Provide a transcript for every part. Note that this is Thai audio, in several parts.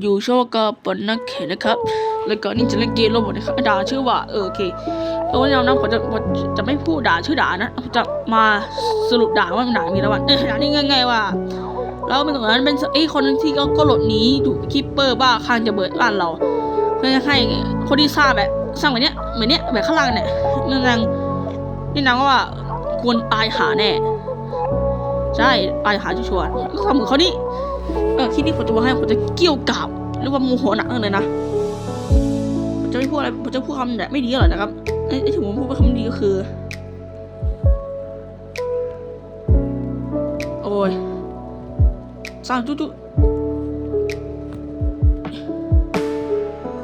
อยู่ช่องกาปนนักเขียนนะครับ แล้วก็นี่จะเล่นเกมโรบอทนะครับด่าชื่อว่าเออโอเคเออวันนี้นะผมจะผมจะไม่พูดด่าชื่อด่านะผมจะมาสรุปด่าว่ามันด่ามีอะไรบ้างเออด่านี่ง่ายๆว่าแล้วเป็นตรงนั้นเป็นไอ้คนที่ก็ก็หลบหนีถูกคิปเปอร์บ้าข้างจะเบิดบ้านเรา เพื่อให้คนที่สร้างแบบสร้างแบบเนี้ยเหมือนเนี้ยแบบข้างล่างเนี่ยนี่นางนี่นางว่าควรตายหาแน่ ใช่ตายหาชัวร์ก็ทำเหมือนเขานี่ เออที่นี่ผมจะบอกให้ผมจะเกี่ยวกราบหรือว่าโมโหหนักเลยนะผมจะไม่พูดอะไรผมจะพูดคำแบบไม่ดีหรอกนะครับไอ้ที่ผมพูดว่าคำดีก็คือ โอ้ยสร้างจุ๊จุ๊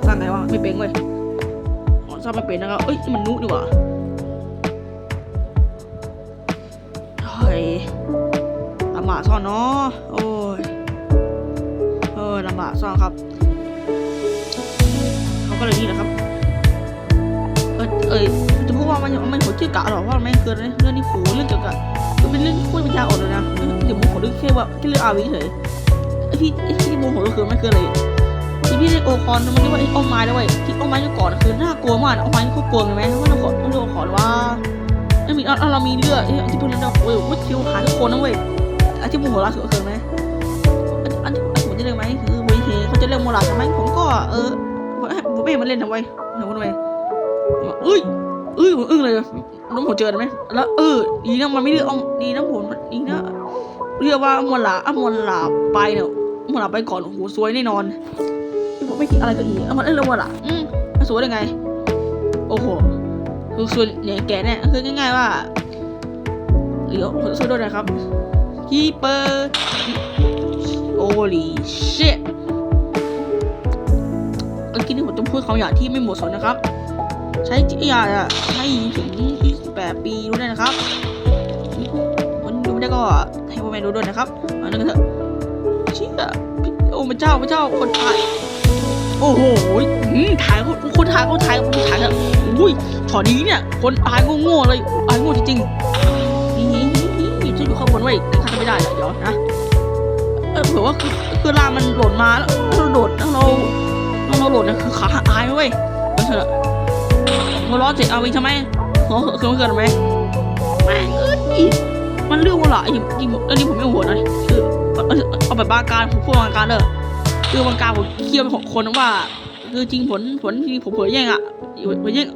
สร้างไงวะไม่เป็นเว้ยสร้างไม่เป็นนะครับเอ้ยมันนุดีกว่าเฮ้ยลำบาซ่อนเนาะโอ้ ลำบากซ่อนครับเขาก็เลยนี่แหละครับ เออเอยจะพูดว่ามันมันหัวชื่อกะหรอกว่ามันไม่เกินเรื่องนี้โหเรื่องเกี่ยวกับมันเป็นเรื่องที่คุยปัญญาอ่อนเลยนะเรื่องเดี๋ยวโมโหเรื่องแค่ว่าแค่เรื่องอาวีเฉยไอที่ไอที่โมโหก็คือไม่เกินเลยที่พี่เล่นโอคอนมันเรียกว่าไอโอไม้ด้วยที่โอไม้เมื่อก่อนคือน่ากลัวมากโอไม้เขากลัวไหมว่าเราขอเราขอว่าไม่มีเราเรามีเลือดที่เพื่อนเราโอ้ยวุ้คิวหาทุกคนนะเว้ยไอที่โมโหล่าสุดคือไหม จะเรียกโมลาใช่ไหมผมก็เออผมไม่เห็นมันเล่นนะเว้ยเห็นมันเว้ยเอ้ยเอ้ยผมอึ้งเลยน้องผมเจอไหมแล้วเออดีนะมันไม่เลือกเอาดีนะผมดีนะเรียกว่ามัวหลาอะมัวหลาไปเนี่ยมัวหลาไปก่อนโอ้โหสวยแน่นอนผมไม่คิดอะไรก็อีกเอามันเอ้ยแล้วมัวหลาอืมมันสวยได้ไง โอ้โหคือส่วนเนี่ยแกเนี่ยคือง่าย ๆว่าเดี๋ยวผมช่วยด้วยนะครับคีเปอร์โอลีเชต พูดคำหยาบที่ไม่เหมาะสมนะครับ ใช้จิตยาให้ถึง28ปีรู้ด้วยนะครับคนดูไม่ได้ก็ให้พ่อแม่รู้ด้วยนะครับเอานั่นกันเถอะเชี่ยโอ้พระเจ้าพระเจ้าคนถ่ายโอ้โหถ่ายคนคนถ่ายคนถ่ายคนถ่ายอะอุ้ยช็อตนี้เนี่ย คนตายโง่ๆเลยตายโง่จริงๆนี่นี่นี่จะอยู่ข้างบนไว้ข้างไม่ได้เดี๋ยวนะ เออเผื่อว่าคือคือลามันหล่นมาแล้วเราโดดแล้วเรา เราโหลดเนี่ยคือขาอายเว้ยเอาเถอะหัวร้อนเสียงเอาวิใช่ไหมหัวเหอะคือมันเกิดไหมแม่งเอ้ยมันเรื่องว่าละจริงจริงเรื่องนี้ผมไม่โหดนะคือเอาเอาเอาแบบบางการผมพูดบางการเลยคือบางการผมเคลียร์ไปหกคนว่าคือจริงผลผลที่ผมเผยแย่งอะเผยแย่ง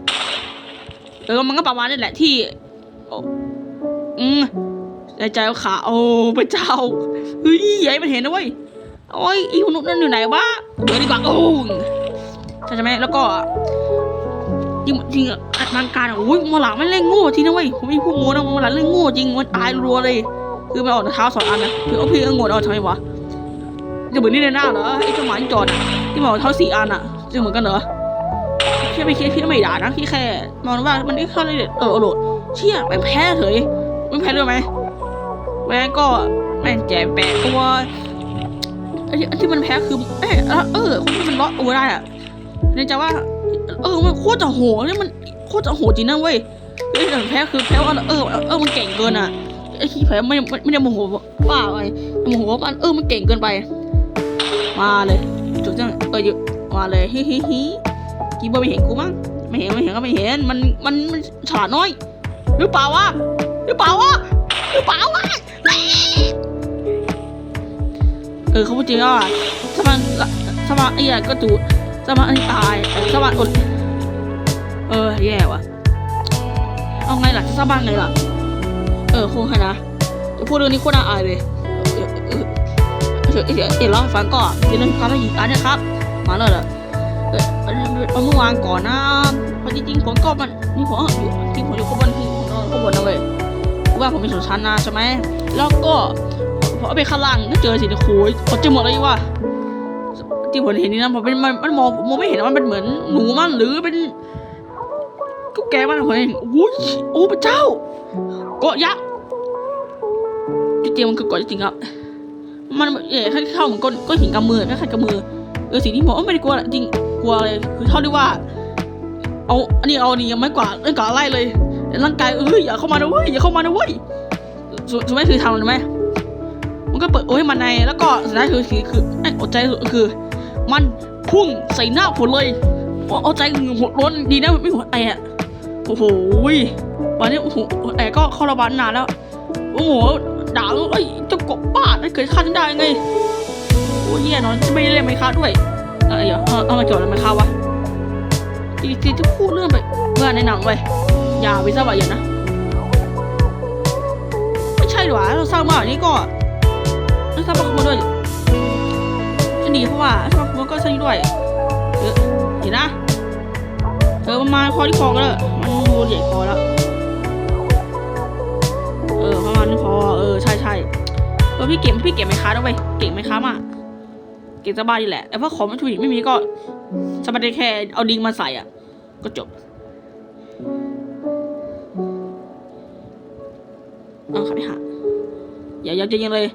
เออมันก็ประมาณนี้แหละที่อ้อืมใจใจขาโอ้พระเจ้าเฮ้ยใหญ่มันเห็นนะเว้ย โอ้ยอีคนนู้นนั่นอยู่ไหนวะเดี๋ยวดีกว่าโอ้ใช่ไหมแล้วก็จริงจริงอะทางการอะโอ้ยมาหลังไม่เล่นโง่จริงนะเว้ยผมม่พูดโง่นะมาหลังเล่นโง่จริงมันตายรัวเลย คือมันออกเท้าสองอันนะคือเอาพี่เอาโง่เอาทำไมวะจะเหมือนนี่ในหน้าเหรอไอ้เจ้าหมาจอดที่บอกเท้าสี่อันอะจะเหมือนกันเหรอแค่ไม่คิดพี่ไม่ด่านะพี่แค่มองว่ามันนี่แค่เลยเออโหลดเชี่ยแม่งแพ้เฉยไม่แพ้ด้วยไหมแม่งก็แม่งแจกแปะตัว ไอ้ที่ไอ้ที่มันแพ้คือเออเออคนที่มันเลาะตัวได้อะในใจว่า เออมันโคตรจะโหดเนี่ยมันโคตรจะโหดจริงนะเว้ยไอ้แต่แพ้คือแพ้ว่าเออเออมันเก่งเกินอะไอ้ที่แพ้ไม่ไม่ไม่ได้โมโหว่าอะไรโมโหว่ามันเออมันเก่งเกินไป มาเลยจุดจังเออเยอะมาเลยฮิฮิฮิกีบอไม่เห็นกูมั้งไม่เห็นไม่เห็นก็ไม่เห็นมันมันมันฉลาดน้อย หรือเปล่าวะหรือเปล่าวะหรือเปล่าวะ ออเขาพูดจริงว่าสมาสมานไอ้อะก็จูสมานไอ้ตายสมาอดเออแย่ว่ะเอาไงล่ะจะสร้างบ้านไงล่ะ เออคงนะจะพูดเรื่องนี้โคตรน่าอายเลยเออเออเดี๋ยวเดี๋ยวเดี๋ยวลองฟังก่อนเดี๋ยวเรื่องความละเอียดอันนะครับ มาเลยเหรอเออเออเอาเมื่อวานก่อนนะพราะจริงๆผมก็มันนี่ผมอยู่ที่ผมอยู่ข้างบนที่ผมนอนข้างบนนะเว้ยว่าผมเป็นสนชั้นนะใช่ไหมแล้วก็ พอไปข้างล่างก็เจอสิโอ้โหเขาเจอหมดเลยว่ะที่ผมเห็นนี่นะผมเป็นมันมันมองมองไม่เห็นมันเป็นเหมือนหนูมันหรือเป็นก็แกมันเห็นโอ้ยโอ้พระเจ้าเกาะยักษ์จริงๆมันคือเกาะจริงครับ มันเอ๋ให้เข้าเหมือนก้นก้อนหินกำมือแค่ขัดกำมือเออสิ่งที่ผมไม่ได้กลัวแหละจริงกลัวเลยคือเท่าที่ว่า เอาอันนี้เอาอันนี้ยังไม่กว่าไม่กว่าไล่เลยร่างกายเอ้ยอย่าเข้ามานะเว้ยอย่าเข้ามานะเว้ยสุดท้ายคือทำอะไรไหม มันก็เปิดโอ้ยมันในแล้วก็สุดท้ายคือคือคือไอ้อดใจคือ มันพุ่งใส่หน้าผมเลยเอาเอาใจหัวร้อนดีนะไม่หัวแอะโอ้โหวันนี้โอ้โหแอะก็เข้าระบาลนานแล้ว โอ้โหด่าว่าเอ้ยเจ้ากบบ้าได้เกิดฆ่าฉันได้ไงโอ้ยแย่นอนไม่ได้เล่นไมค้าด้วยเออเดี๋ยวเอามาเกี่ยวอะไรไมค้าวะทีทีจะพูดเรื่องไปเมื่อในหนังไปอย่าไปซะว่าอย่านะไม่ใช่หรอเราสร้างมาแบบนี้ก็ เราสร้างมาขโมยด้วยจะหนีเพราะว่าถ้ามาขโมยก็ใช่ด้วยเออเห็นนะเออมันมาณคอที่คอก็แล้วมันดูใหญ่คอแล้วเออประมาณนี้พอเออใช่ใช่เออพี่เก่งพี่เก่งไหมค้าด้วยเวยเก่งไหมค้ามากเก่งสบายดีแหละแต่ว่าของมันถูกไม่มีก็สบายได้แค่เอาดิงมาใส่อะ ก็จบเอาขับไปหาอย่าอย่าจะยิงเลย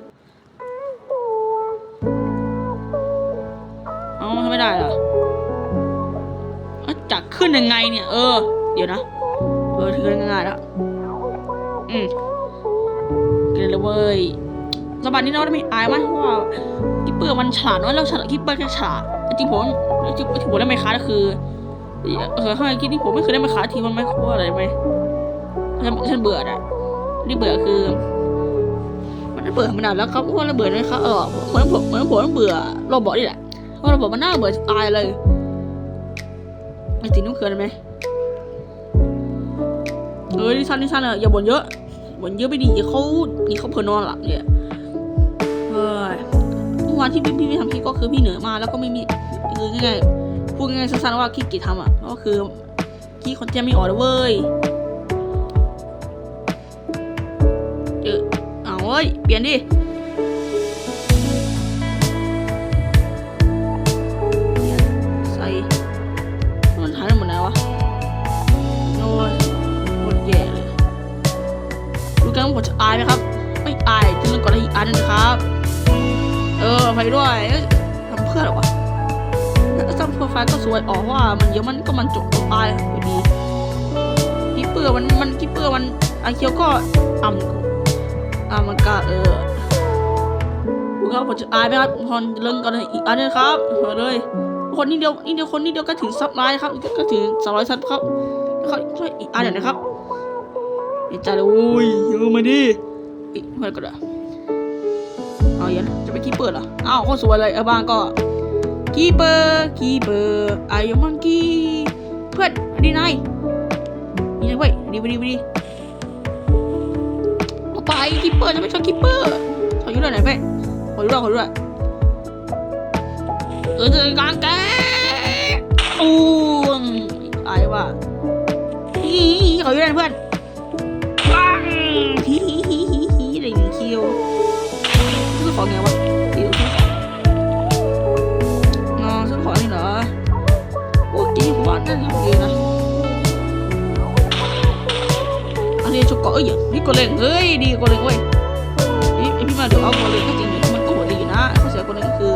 ขึ้นยังไงเนี่ย เออ เดี๋ยวนะเออถือง่ายๆแล้วอืมกินเลยเว้ยสบัดนี้เราได้ไม่อายมั้ยเพราะว่าคิปเปอร์มันฉลาดน้อยแล้วฉลาดคิปเปอร์แค่ฉลาดจริงผมจริงที่ผมได้ไม่ค้าก็คือเออข้าในคิดที่ผมไม่เคยได้ไม่ค้าทีมันไม่เพราะอะไรไหมฉันฉันเบื่ออะที่เบื่อคือ มันเบื่อมานานแล้วครับว่าเราเบื่อนะครับเออเหมือนผมเหมือนผมเบื่อโรบอทนี่แหละเพราะโรบอทมันน่าเบื่อตายเลย ไอ้สิ่งนู้นคืออะไรไหมเออดิฉันดิฉันเอะอย่าบ่นเยอะบ่นเยอะไปดีเขานี่เขาเพลินนอนหลับเนี่ยเฮ้ยเมื่อวานที่พี่พี่ไม่ทำคลิปก็คือพี่เหนื่อยมากแล้วก็ไม่มีคือง่ายๆพูดง่ายๆสั้นๆว่าขี้เกียจทำอะก็คือขี้คนจะไม่ออกเลยเว้ยเออเอาเว้ยเปลี่ยนดิ ด้วยทำเพื่ออะไรวะแล้วทำโปรไฟล์ก็สวยอ๋อว่ามันเยอะมันก็มันจบตายพอดีกิปเปอร์มันมันกิปเปอร์มันไอเคียวก็อ่ำอ่ำมันก็เออรู้กันว่าผมจะอายไหมครับพอนเล่นก่อนอีกอันนึงครับมาเลยคนนี้เดียวนี่เดียวคนนี้เดียวก็ถึงซับไลน์ครับก็ถึงสองร้อยซับครับแล้วก็ช่วยอีกอันหนึ่งนะครับดีใจเลยโอ้ยเยอะมาดิอีกเพื่อนก็ได้เอาอย่างนั้น จะไปคีเปอร์เหรออ้าวโคตรสวยเลยเอาบางก็คีเปอร์คีเปอร์ไอายมังกี้เพื่อนดีนายนี่นะเว้ยดีไปดีไปดีเอาไปคีเปอร์จะไม่ชอบคีเปอร์ขออยู่ด้วยหน่อยเพ่ขออยู่ด้วยขออยู่ด้วยเออเจอกลางแกอู้มไอ้ว่าฮีขออยู่ด้วยเพื่อนปังฮิฮิฮิฮิฮิอะไรอย่างงี้คิว ขอไงวะคิวซื้องอ๋อซื้อของนี่เหรอโอ้กินผมว่าน่าจะทำดีนะ อันนี้ชุกเกาะเอ้ยนี่ก็เล่งเฮ้ยดีก็เล่งเว้ยนี่ไอพี่มาเดี๋ยวเอาก็เล่งก็จริงอยู่มันก็หัวดีอยู่นะข้อเสียคนนึงก็คือ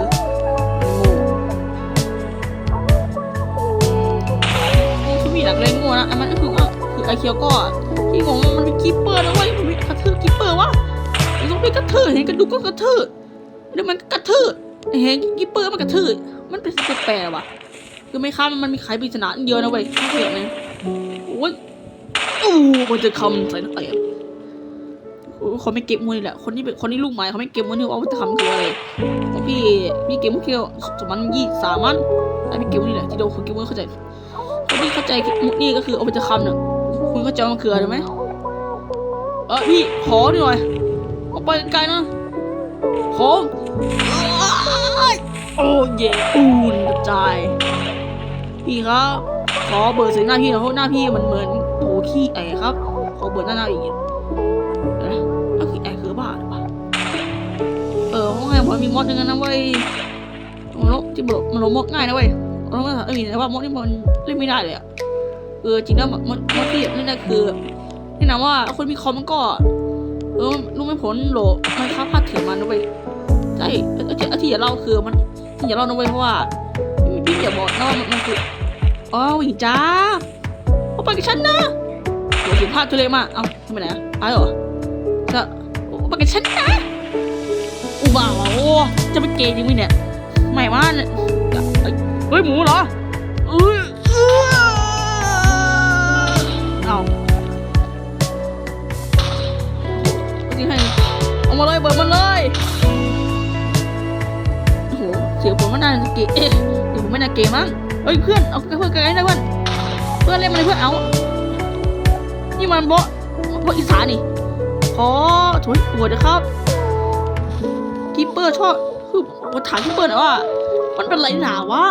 โง่ที่มีหลักเล่นโง่นะอันนั้นก็คือคือไอเคียวก็ที่งงมันเป็นคีปเปอร์นะเว้ยมันเป็นกระทือคีปเปอร์วะ มันต้องเป็นกระทือเห็นกระดูกก็กระทือแล้วมันก็กระทือเห็นคีปเปอร์มันกระทือมันเป็นแปลกๆว่ะ คือไม่ค้ามันมันมีขายปริศนาเยอะนะเว้ยไม่เห็นไหมโอ้ยอู้มันจะคำใส่นักเตะเขาไม่เก็บมวยแหละ คนที่เป็นคนที่ลูกไม้เขาไม่เก็บมวยนี่ว่าจะคำคืออะไรของพี่พี่เก็บมวยเที่ยวสมันยี่สามันแต่พี่เก็บมวยนี่แหละที่โดนคนเก็บมวยเข้าใจคนที่เข้าใจมุกนี่ก็คือเอาไปจะคำเนี่ยคุณเข้าใจมันคืออะไรไหมเออพี่ขอหน่อย ไปไกลๆนะขออ้ยโอ้เย่อูนกระจาย พี่ครับ ขอเบอร์ใส่หน้าพี่น่อยเพราะหน้าพี่มันเหมือนโถขี้ไอครับ ขอเบอร์หน้าหน้าอีกนะก็คือไอคือบ้าหรอเปล่าเออห้องแฮมผมมีมอดหนึงนะเว้ยมันลบที่เบอกมันลบมอดง่ายนะเว้ยเราไม่เอ้ยแต่ว่ามอดนี่มันเล่นไม่ได้เลยอะเออจริงแล้วมันมันมันที่นี่นะคือแนี่นะว่าคนมีคอมมันก็ เออรู้ไม่ผลโหลมันค้าพลาดเถื่อมันนะเว้ยใช่เออที่อย่าเล่าคือมันที่อย่าเล่านะเว้ยเพราะว่าพี่อย่าบอกนะว่ามันคืออ๋อหญิงจ้าเอาไปกับฉันนะโหสิพลาดทุเรศมากเอ้าทำไมไหนอะไปเหรอจะเอาไปกับฉันนะอุบ้าวโอ้จะไปเกย์จริงไหมเนี่ยไม่มาเนี่ยฮ้ยหมูเหรอเอ้ย อามาเลยเบิดมันเลยโอ้โหเสียงผมไม่น่าเกะเอ๊ะเดี๋ยวผมไม่น่าเกะมั้งเฮ้ยเพื่อนเอาเพื่อนไกลๆนะเพื่อนเพื่อนเล่นมาเลยเพื่อนเอานี่มันโบะโบะอีสานนี่ขอโถยปวดนะครับกิปเปอร์ชอบคือผมถามกิปเปอร์หน่อยว่า มันเป็นไรหนาวะ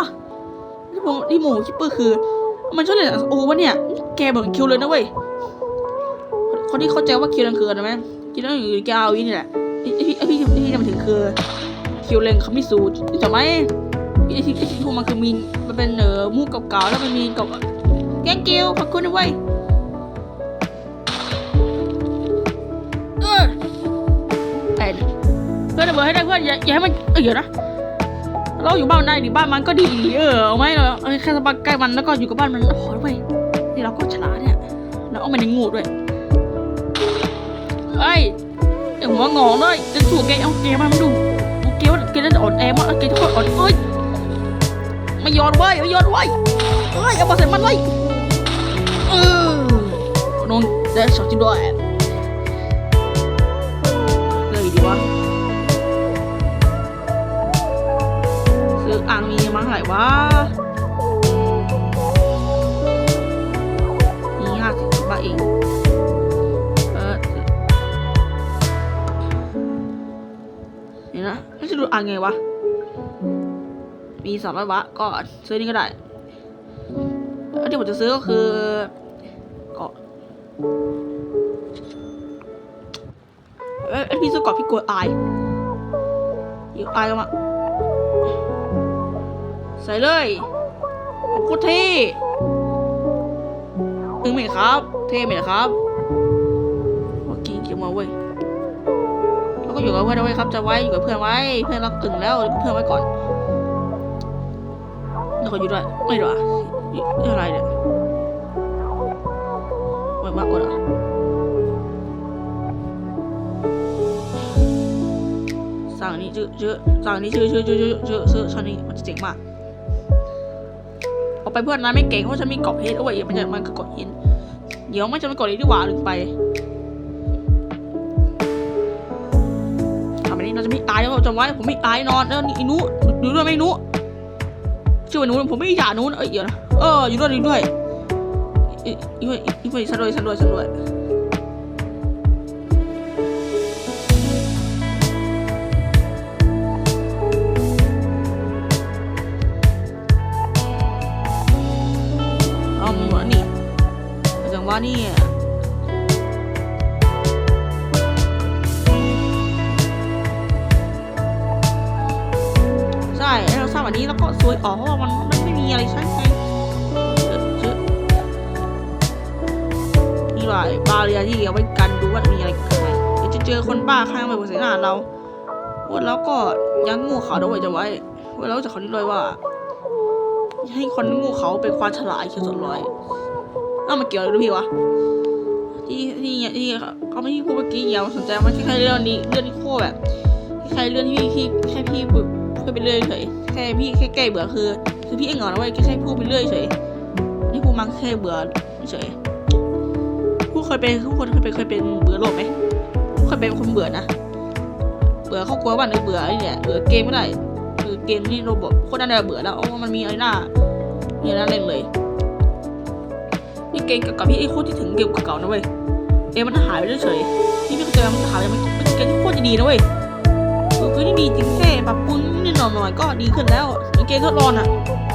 ที่ผมที่โมโหคิปเปอร์คือ มันชอบเล่นโอ้วะเนี่ย แกเหมือนคิวเลยนะเว้ยคนที่เข้าใจว่าคิวนั่นคืออะไรไหม คิวนั่นคือแกเอาอีนี่แหละไอ้พี่ไอ้พี่ที่จะมาถึงคือคิวเลงคามิสูจำไหมไอ้ที่ไอ้ที่พูดมันคือมีนมันเป็นเอ่อมูกเก่าๆแล้วมันมีเก่าแกงเกียวขอบคุณนะเว้ยเออไอ้เพื่อนระเบิดให้ได้เพื่อนอย่าอย่าให้มันเออเดี๋ยวนะเราอยู่บ้านได้ดิบ้านมันก็ดีเออเอาไหมเราแค่สบายใกล้มันแล้วก็อยู่กับบ้านมันพอแล้วเว้ยนี่เราก็ฉลาดเนี่ยแล้วเอามันในงูด้วย เอ้ยไอหัวงอเลยจะสู้แกเอาแกมามันดูเอาแกว่าแกจะอ่อนแอมากแกจะโคตรอ่อนเอ้ยไม่ยอมเว้ยไม่ยอมเว้ยเอ้ยเอามาใส่มันเลยเออนนได้สองชิ้นด้วยเลยดีวะซื้ออ่างมีมาเท่าไหร่วะมีห้าสิบบาทเอง ยวนะให้จะดูอ่างไงวะ มีสามร้อยบาทก็ซื้อนี่ก็ได้แล้วที่ผมจะซื้อก็คือเกาะเอ้ยพี่ซื้อเกาะพี่กลัวอายเดี๋ยวอายกันมาใส่เลยโอ้โคตรเท่ตึงไหมครับ เท่ไหมครับ อยู่กับเพื่อนไว้ครับจะไว้อยู่กับเพื่อนไว้ เพื่อนรักตึงแล้วเพื่อนไว้ก่อนเดี๋ยวขออยู่ด้วยไม่หรออยู่อะไรเนี่ยไม่มากกว่าสั่งนี้ชื่อชื่อสั่งนี้ชื่อชื่อชื่อชื่อชื่อชื่อชื่อนี้มันจะเจ๋งมากเอาไปเพื่อนนะไม่เก่งเพราะฉันมีเกาะเพชรเอาไว้มันจะมันคือเกาะหินเดี๋ยวไม่จะไปเกาะนี้ดีกว่าลืมไป จำไว้ผมไม่อายนอนแล้วนี่ไอ้หนุดูด้วยไหมหนุชื่อว่าหนุผมไม่อยากหนุเอ้ยเดี๋ยวนะเอออยู่ด้วยอยู่ด้วยอีอีอีอีอีฉันด้วยฉันด้วยฉันด้วยเอามีหมดนี่จังว่านี่ ช่แล้วเราสร้างแบบนี้แล้วก็ซวยอ๋อเพราะว่ามันมันไม่มีอะไรใช้ไงเออเจอนี่ว่าบาเรียที่เอาไว้กันดูว่ามีอะไรข้างในเดี๋ยวจะเจอคนบ้าข้างไปบนเสนาเราว่าแล้วก็ยังงูเขาด้วยจะไว้ว่าแล้วจะเขาดีเลยว่า ให้คนงูเขาเป็นความฉลาดคือส่วนร้อยอ้ามาเกี่ยวอะไรด้วยพี่วะที่ที่ที่เขาไม่ที่พูดเมื่อกี้อย่าสนใจมันแค่แค่เรื่องนี้เรื่องนี้โคตรแบบแค่เรื่องที่พี่แค่พี่ พูดไปเรื่อยเฉยแค่พี่แค่แก้เบื่อคือ คือพี่เองเหรอนะเว้ยแค่แค่พูดไปเรื่อยเฉยนี่พูดมาแค่เบื่อเฉยผู้เคยเป็นผู้คนเคยเป็นเคยเป็นเบื่อโลกไหมเคยเป็นคนเบื่อนะเบื่อครอบครัวบ้านหรือเบื่อไอ้เนี่ยเบื่อเกมไม่ได้คือเกมนี่โรบอทโคตรน่าจะเบื่อแล้วโอ้มันมีอะไรน่ามีอะไรน่าเล่นเลยนี่เกมเก่าๆพี่ไอ้โคตรที่ถึงเกมเก่าๆนะเว้ยเกมมันหายไปเฉยๆนี่ไม่เข้าใจว่ามันหายไปมันเป็นเกมที่โคตรจะดีนะเว้ย คือคือนี่ดีจริงแค่ปรับปรุงนิดหน่อยๆก็ดีขึ้นแล้วเกมทดลองอะ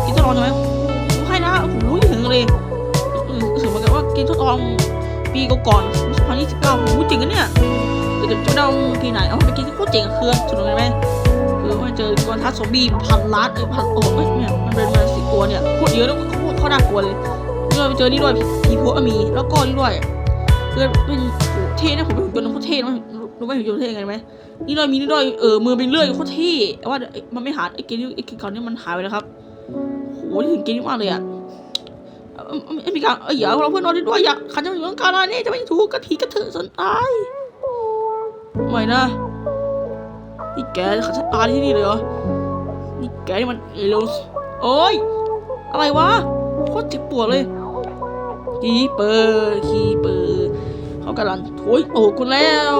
เกมทดลองใช่ไหมให้นะโอ้โหถึงเลยรู้สึกเหมือนกันว่าเกมทดลองปีก่อนๆ2029โอ้โหจริงอะเนี่ยเดี๋ยวจะเดาทีไหนเอาเป็นเกมที่โคตรเจ๋งอะคือสุดเลยไหมคือมาเจอตัวทัศน์ซอมบี้พันล้านเอ้ยพันโอ้ยเนี่ยมันเป็นมาสิบตัวเนี่ยโคตรเยอะแล้วก็โคตรเขาน่ากลัวเลยด้วยไปเจอนี่ด้วยผีโพวกมีแล้วก็นี่ด้วยเกิดเป็นเท่นะผมเป็นหุ่นยนต์โคตรเท่นะ รู้ไหมหุ่นยนต์เท่ยังไงไหมนี่ด้วยมีนี่ด้วยเออมือเป็นเลื่อยโคตรเท่แต่ว่าเอ้ยมันไม่หายไอ้เกมนี้ไอ้เกมเก่านี่มันหายไปแล้วครับโหนี่ถึงเกมนี้มากเลยอะไอ้มีการเอ้ยอย่าเราเพื่อนนอนด้ด้วยอยากขันจะอยู่ตรงกลางอะไรนี่จะไม่ถูกกระผีกระเถือสนตายไม่นะนี่แกขันจะตายที่นี่เลยเหรอนี่แกนี่มันเอลสโอ้ยอะไรวะโคตรเจ็บปวดเลยคีเปอร์คีเปอร์เขากำลังโอยโอ้คุณแล้ว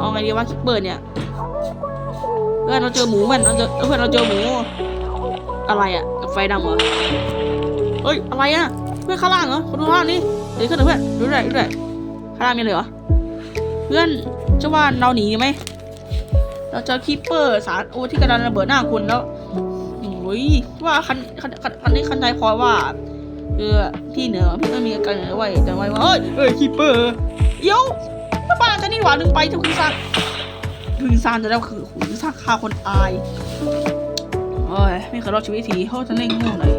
เอาไงดีวะคีเปอร์เนี่ยเพื่อนเราเจอหมูมันเราเจอเพื่อนเราเจอหมู อะไรอะไฟดำเหรอเฮ้ยอะไรอะเพื่อนข้างล่างเหรอคนดูข้างล่างนี่เดี๋ยวขึ้นหน่อยเพื่อนดูด้วยดูด้วยข้างล่างมีเลยเหรอเพื่อนจะว่าเราหนีไหมเราเจอคีปเปอร์สารโอที่กระดานระเบิดหน้าคุณแล้วโอ้ยว่าคันคันคันคันนี้คันใจพอว่าคือพี่เหนือพี่ไม่มีอาการเหนือไว้แต่ไว้ว่าเอ้ยเอ้ยคีปเปอร์เยวถ้ บ้านจะนี่หว่าดึงไปจะพึ่งซานพึ่งซานจะแล้คือหูซากฆ่าคนอายโอ้ยไม่เคยรอดชีวิตทีเขาจะเล่นง่หน่อย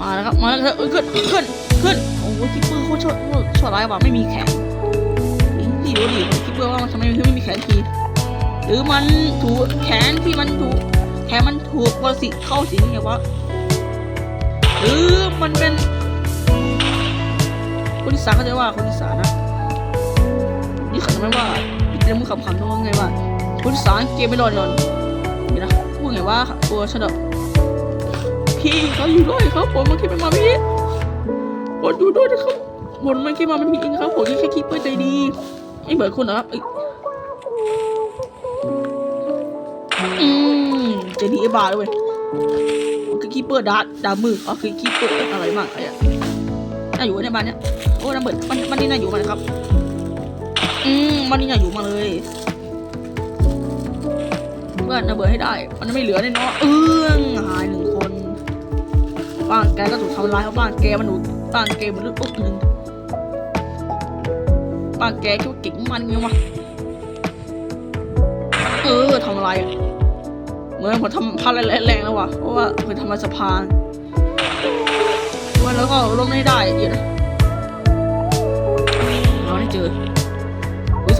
มาแล้วครับมาแล้วเถอะเอ้ยขึ้นขึ้นขึ้นโอ้ยคีปเปอร์โคตรชั่วชั่วร้ายว่ะไม่มีแขนพี่ดูดิคิดว่ามันทำไมมันถึงไม่มีแขนทีหรือมันถูกแขนที่มันถูกแขนมันถูกปรสิเข้าสิงไงวะหรือมันเป็นคนอีสานเขาจะว่าคนอีสานนะ ขาจะไม่ว่าพี่จะมึงขำๆด้วไงว่าคนอีสานเกมไม่รอดนอนเดี๋ยวนะพูดไงว่าตัวฉันแบบพี่เขาอยู่ด้วยเขาผมมันคิดเป็นมาพี่ปวดอยู่ด้วยนะครับบนไม่คิดมาไมันมีจริงครับผมแค่คิดเพื่อใจดีไม่เหมือนคุณนะครับอืมใจะดีไอ้บาเลยเว้ยคือคีเปอร์ดาดามืออ๋อคือคีเปอร์อะไรมากไอ้อะน่าอยู่ในบ้านเนี้ยโอ้น้ำเบิดมันมันนี่น่าอยู่มานครับ อืมมันนี่น่อยู่มาเลยเพื่อนระเบิดให้ได้ มันไม่เหลือแน่นอนเอื้องหายหนึ่งคนบ้านแกก็ถูกทำลายเพราะบ้านแกมันหนูบ้านแกมันลึกปุ๊บหนึ่งป้าแกคิดว่าเก่งมันไงวะเออทำอะไรเหมือนผมทำพัดแรงๆแล้ววะเพราะว่าเคยทำลาสะพานวันแล้วก็ลงไม่ได้เดี๋ยวนะเราได้เจอ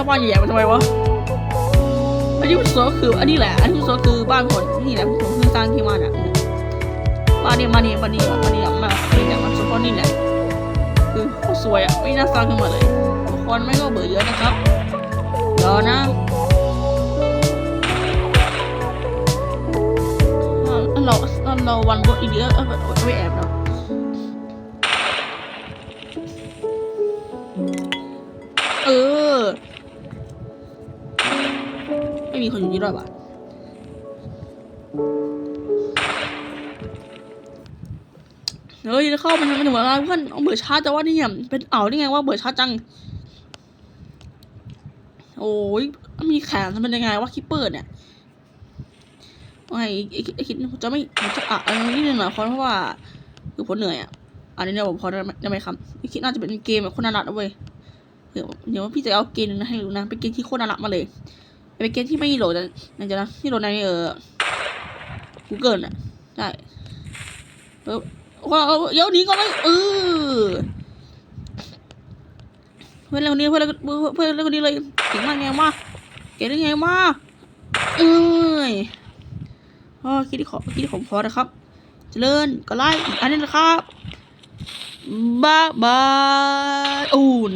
หรือสะพานใหญ่ๆมันทำไมวะอันนี้มันสก็คืออันนี้แหละ อันนี้สวยคือบ้านคนนี่แหละผมเพิ่งสร้างที่มาเนี่ยบ้านนี้บ้านนี้บ้านนี้บ้านนี้มาบ้านนี้เนี่ยมันสวยเพราะนี่แหละคือโคตรสวยอะไม่น่าสร้างขึ้นมาเลยทุกคนไม่ก็เบื่อเยอะนะครับเดี๋ยวนะเราเราวันบดอีเดียเออไม่แอบ เฮ้ยเข้ามันมันถึงเวลาเพื่อนเอาเบื่อชาจแต่ว่านี่เนี่ยเป็นเอาได้ไงว่าเบื่อชาจัง โอ้ยมีแขนมันเป็นยังไงวะคิปเปอร์เนี่ยไอ้ไอ้ไอ้คิดจะไม่จะอะอันนี้หนึ่งหน่อยเพราะว่าคือผมเหนื่อยอะอันนี้เนี่ยผมพอได้ไหมได้ไหมครับไอคิดน่าจะเป็นเกมแบบโคนน่ารักเว้ยเดี๋ยวเดี๋ยวพี่จะเอาเกมหนึงนะให้ดูนะเป็นเกมที่โคตรน่ารักมาเลยเป็นเกมที่ไม่โหลดนะนะจ๊ะนะที่โหลดในเออ Google อะใช่เออ ว่าเอาเดี๋ยวนี้ก่อนเลยเออเพื่อนเรานคนนี้เพื่อนเล่นเพื่อนเรานคนนี้เลยเก่งมากไงมาเก่งได้ไงมาเอ้ยอ๋อคิดที่ขอคิดที่ผมพอนะครับ เจริญก็ไล่อันนี้นะครับบ๊ายบายอูน